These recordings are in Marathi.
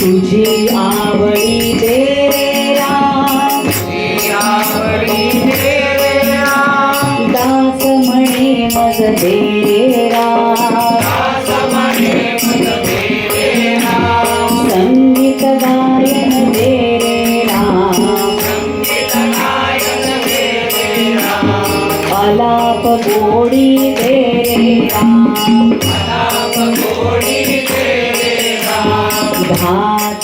तुझी आवडी दे रे राम. दास म्हणे मज दे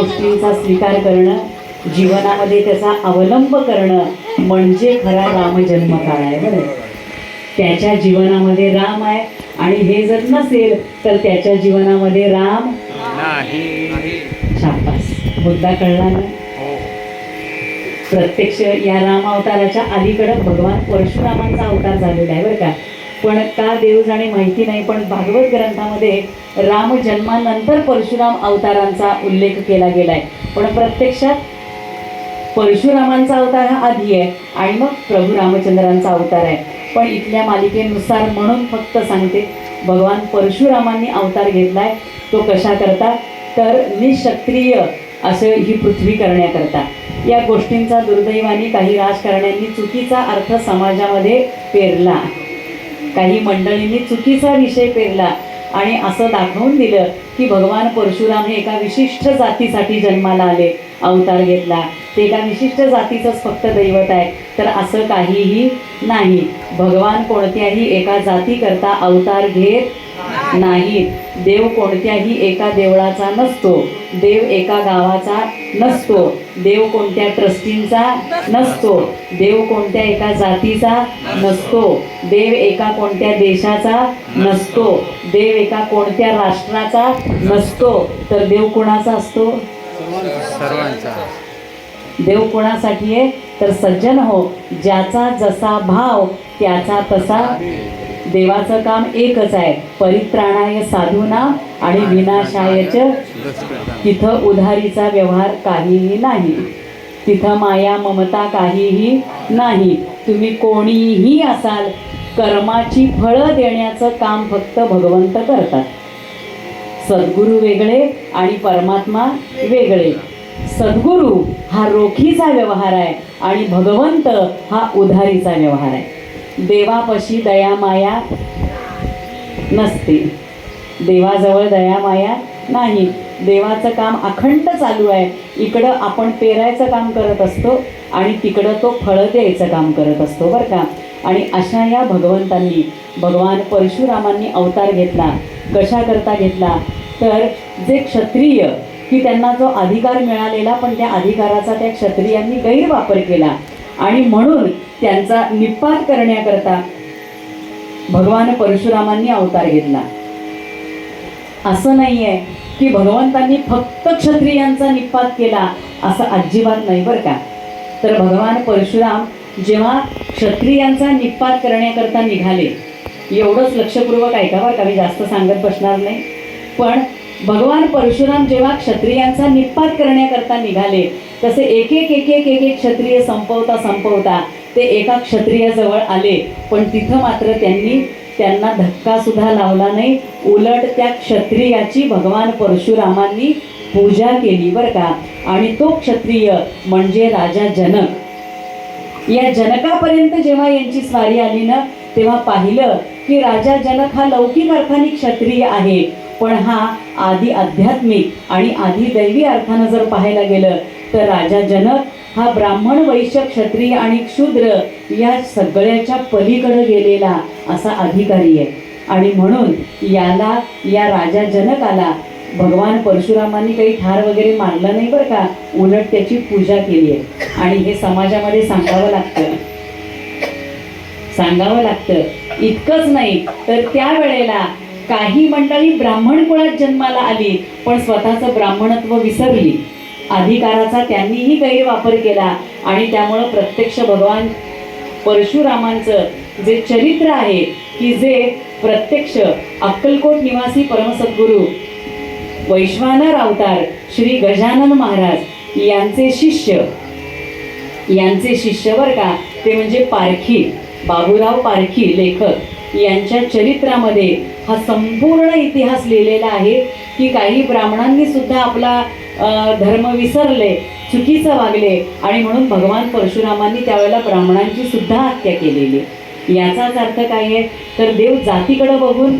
गोष्टींचा स्वीकार करणं जीवनामध्ये त्याचा अवलंब करणं म्हणजे खरा रामजन्म काळ आहे बरं. त्याच्या जीवनामध्ये राम आहे आणि हे जर नसेल तर त्याच्या जीवनामध्ये राम शाबास मुद्दा कळला ना? प्रत्यक्ष या राम अवताराच्या अलीकडं भगवान परशुरामांचा अवतार झालेला आहे बरं का? पण का देव जाणे माहिती नाही पण भागवत ग्रंथामध्ये राम जन्मानंतर परशुराम अवतारांचा उल्लेख केला गेलाय. पण प्रत्यक्षात परशुरामांचा अवतार हा आधी आहे आणि मग प्रभू रामचंद्रांचा अवतार आहे. पण इथल्या मालिकेनुसार म्हणून फक्त सांगते भगवान परशुरामांनी अवतार घेतलाय तो कशा करता? तर निक्षत्रिय असं ही पृथ्वी करण्याकरता. या गोष्टींचा दुर्दैवाने काही राजकारण्यांनी चुकीचा अर्थ समाजामध्ये पेरला. काही मंडळींनी चुकीचा विषय पेरला आणि असं दाखवून दिलं. की भगवान परशुराम हे एका विशिष्ट जातीसाठी जन्माला आले अवतार घेतला. ते एका विशिष्ट जातीचंच फक्त दैवत आहे. तर असं काहीही नाही. भगवान कोणत्याही एका जातीकरता अवतार घेत नाही देव कोणत्याही एका देवळाचा नसतो. देव एका गावाचा नसतो. देव कोणत्या ट्रस्टींचा नसतो. देव कोणत्या एका जातीचा नसतो. देव एका कोणत्या देशाचा नसतो. देव एका कोणत्या राष्ट्राचा नसतो तर देव कोणाचा असतो? सर्वांचा. देव कोणासाठी आहे? तर सज्जन हो ज्याचा जसा भाव त्याचा तसा देवाचं काम एकच आहे. परित्राणाय साधूना आणि विनाशायच तिथं उधारीचा व्यवहार काहीही नाही. तिथं माया ममता काहीही नाही. तुम्ही कोणीही असाल कर्माची फळं देण्याचं काम फक्त भगवंत करतात. सद्गुरू वेगळे आणि परमात्मा वेगळे. सद्गुरू हा रोखीचा व्यवहार आहे आणि भगवंत हा उधारीचा व्यवहार आहे. देवापशी दया माया नसते. देवाजवळ दया माया नाही. देवाचं काम अखंड चालू आहे. इकडं आपण पेरायचं काम करत असतो आणि तिकडं तो फळं द्यायचं काम करत असतो बरं का. आणि अशा या भगवंतांनी भगवान परशुरामांनी अवतार घेतला. कशाकरता घेतला? तर जे क्षत्रिय की त्यांना जो अधिकार मिळालेला पण त्या अधिकाराचा त्या क्षत्रियांनी गैरवापर केला. आणि म्हणून त्यांचा निपात करण्याकरता भगवान परशुरामांनी अवतार घेतला. असं नाही आहे की भगवंतांनी फक्त क्षत्रियांचा निपात केला असं अजिबात नाही बरं का? तर भगवान परशुराम जेव्हा क्षत्रियांचा निपात करण्याकरता निघाले एवढंच लक्षपूर्वक ऐका बरं का? मी जास्त सांगत बसणार नाही. पण भगवान परशुराम जेव्हा क्षत्रियांचा निपात करण्याकरता निघाले तसे एक एक एक एक एक एक क्षत्रिय संपवता संपवता ते एका क्षत्रियाजवळ आले. पण तिथं मात्र त्यांनी त्यांना धक्कासुद्धा लावला नाही. उलट त्या क्षत्रियाची भगवान परशुरामांनी पूजा केली बरं का? आणि तो क्षत्रिय म्हणजे राजा जनक. या जनकापर्यंत जेव्हा यांची स्वारी आली ना तेव्हा पाहिलं की राजा जनक हा लौकिक अर्थाने क्षत्रिय आहे. पण हा आधी आध्यात्मिक आणि आधी दैवी अर्थानं जर पाहायला गेलं तर राजा जनक हा ब्राह्मण वैश्य क्षत्रिय आणि क्षुद्र या सगळ्याच्या पलीकडे गेलेला असा अधिकारी आहे. आणि म्हणून याला या राजा जनकाला भगवान परशुरामांनी काही ठार वगैरे मारलं नाही बरं का? उलट त्याची पूजा केली आहे. आणि हे समाजामध्ये सांगावं लागतं. सांगावं लागतं इतकंच नाही तर त्यावेळेला काही मंडळी ब्राह्मण कुळात जन्माला आली पण स्वतःचं ब्राह्मणत्व विसरली. अधिकाराचा त्यांनीही गैरवापर केला आणि त्यामुळं प्रत्यक्ष भगवान परशुरामांचं जे चरित्र आहे की जे प्रत्यक्ष अक्कलकोट निवासी परमसद्गुरू वैश्वानर अवतार श्री गजानन महाराज यांचे शिष्य. यांचे शिष्य बर का ते म्हणजे पारखी. बाबूराव पारखी लेखक यांच्या चरित्रामध्ये हा संपूर्ण इतिहास लिहिलेला आहे की काही ब्राह्मणांनी सुद्धा आपला धर्म विसरले चुकीचं वागले आणि म्हणून भगवान परशुरामांनी त्यावेळेला ब्राह्मणांची सुद्धा हत्या केलेली. याचाच अर्थ काय आहे? तर देव जातीकडे बघून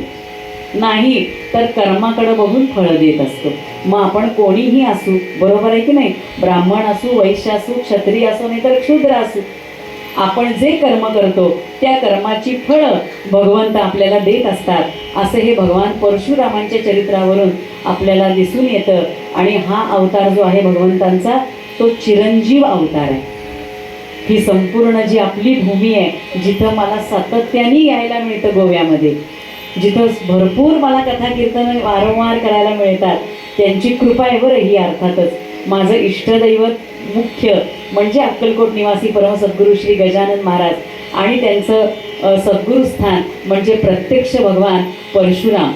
नाही तर कर्माकडे बघून फळं देत असतो. मग आपण कोणीही असू बरोबर आहे की नाही? ब्राह्मण असू वैश्य असू क्षत्रिय असू नाही तर क्षुद्र असू आपण जे कर्म करतो त्या कर्माची फळं भगवंत आपल्याला देत असतात. असं हे भगवान परशुरामांच्या चरित्रावरून आपल्याला दिसून येतं. आणि हा अवतार जो आहे भगवंतांचा तो चिरंजीव अवतार आहे. ही संपूर्ण जी आपली भूमी आहे जिथं मला सातत्याने यायला मिळतं गोव्यामध्ये जिथं भरपूर मला कथा कीर्तन वारंवार करायला मिळतात त्यांची कृपा आहे बरं ही अर्थातच. माझं इष्टदैवत मुख्य म्हणजे अक्कलकोट निवासी परम सद्गुरू श्री गजानन महाराज आणि त्यांचं सद्गुरुस्थान म्हणजे प्रत्यक्ष भगवान परशुराम.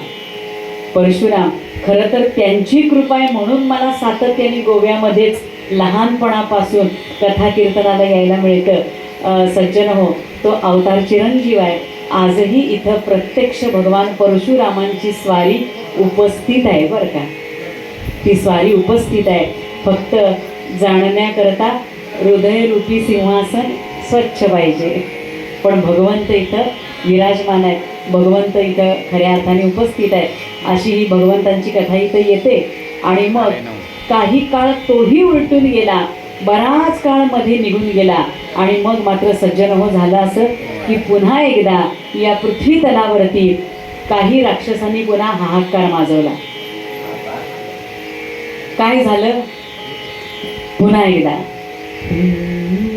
परशुराम खरं तर त्यांची कृपा आहे म्हणून मला सातत्याने गोव्यामध्येच लहानपणापासून कथा कीर्तनाला यायला मिळतं. सज्जन हो तो अवतार चिरंजीव आहे. आजही इथं प्रत्यक्ष भगवान परशुरामांची स्वारी उपस्थित आहे बरं का. ती स्वारी उपस्थित आहे. फक्त जाणण्याकरता हृदयरूपी सिंहासन स्वच्छ पाहिजे. पण भगवंत इथं विराजमान आहेत. भगवंत इथं खऱ्या अर्थाने उपस्थित आहे अशी ही भगवंतांची कथा इथं येते. आणि मग काही काळ तोही उलटून गेला. बराच काळमध्ये निघून गेला. आणि मग मात्र सज्जन हो झालं असं की पुन्हा एकदा या पृथ्वी तलावरती काही राक्षसांनी पुन्हा हाहाकार माजवला. काय झालं? पुन्हा एकदा. Música